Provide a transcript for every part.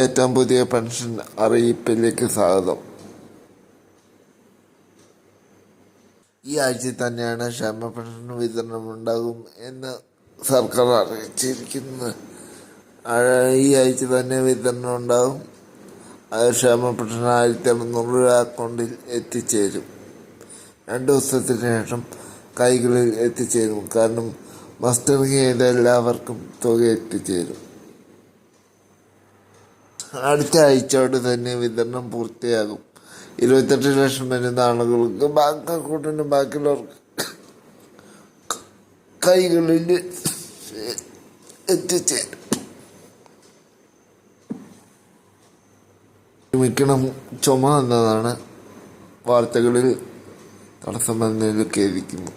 ഏറ്റവും പുതിയ പെൻഷൻ അറിയിപ്പിലേക്ക് സ്വാഗതം. ഈ ആഴ്ച തന്നെയാണ് ക്ഷേമ പെൻഷൻ വിതരണം ഉണ്ടാകും എന്ന് സർക്കാർ അറിയിച്ചിരിക്കുന്നത് ഈ ആഴ്ച തന്നെ വിതരണം ഉണ്ടാകും. അത് ക്ഷേമ പെൻഷൻ ആയിരത്തി അറുന്നൂറ് രൂപ അക്കൗണ്ടിൽ എത്തിച്ചേരും. രണ്ട് ദിവസത്തിന് ശേഷം കൈകളിൽ എത്തിച്ചേരും. കാരണം മസ്റ്ററിങ് ചെയ്ത എല്ലാവർക്കും തുക എത്തിച്ചേരും. അടുത്ത ആഴ്ചയോടെ തന്നെ വിതരണം പൂർത്തിയാകും. ഇരുപത്തെട്ട് ലക്ഷം വരുന്ന ആളുകൾക്ക് ബാങ്ക് അക്കൗണ്ടിന് ബാക്കിയുള്ളവർക്ക് കൈകളിൽ എത്തിച്ചേരും. മിക്കണം ചുമ എന്നതാണ് വാർത്തകളിൽ തടസ്സം വന്നതിൽ ഖേദിക്കുന്നു.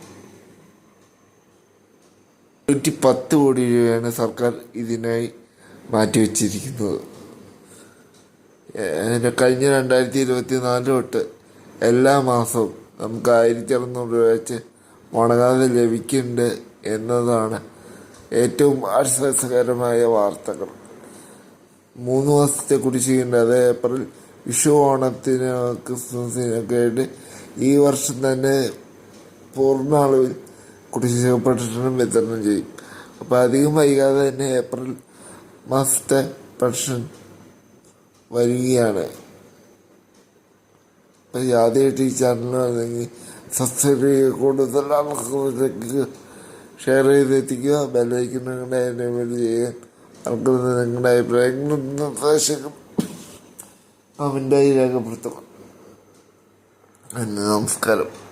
നൂറ്റി പത്ത് കോടി രൂപയാണ് സർക്കാർ ഇതിനായി മാറ്റിവെച്ചിരിക്കുന്നത്. ഏഹ് കഴിഞ്ഞ രണ്ടായിരത്തി ഇരുപത്തി നാല് തൊട്ട് എല്ലാ മാസവും നമുക്ക് ആയിരത്തി അറുന്നൂറ് രൂപ വെച്ച് മുടങ്ങാതെ ലഭിക്കുന്നുണ്ട് എന്നതാണ് ഏറ്റവും ആശ്വാസകരമായ വാർത്തകൾ. മൂന്ന് മാസത്തെ കുടിശ്ശികയുണ്ട് അത് ഏപ്രിൽ വിഷു ഓണത്തിന് ക്രിസ്മസിനൊക്കെ ആയിട്ട് ഈ വർഷം തന്നെ പൂർണ അളവിൽ കുടിശ്ശികപ്പെട്ടിട്ടും വിതരണം ചെയ്യും. അപ്പോൾ അധികം വൈകാതെ തന്നെ ഏപ്രിൽ മാസത്തെ പെൻഷൻ വരികയാണ്. ആദ്യമായിട്ട് ഈ ചാനൽ അല്ലെങ്കിൽ സബ്സ്ക്രൈബ് ചെയ്യുക കൂടുതൽ ആൾക്കാർക്ക് ഷെയർ ചെയ്ത് എത്തിക്കുക ബെല്ലൈക്കൻ നിങ്ങളുടെ എനേബിൾ ചെയ്യുക ആൾക്കാർ നിങ്ങളുടെ അഭിപ്രായങ്ങളും നിർദ്ദേശങ്ങളും കമന്റായി രേഖപ്പെടുത്തുക. നമസ്കാരം.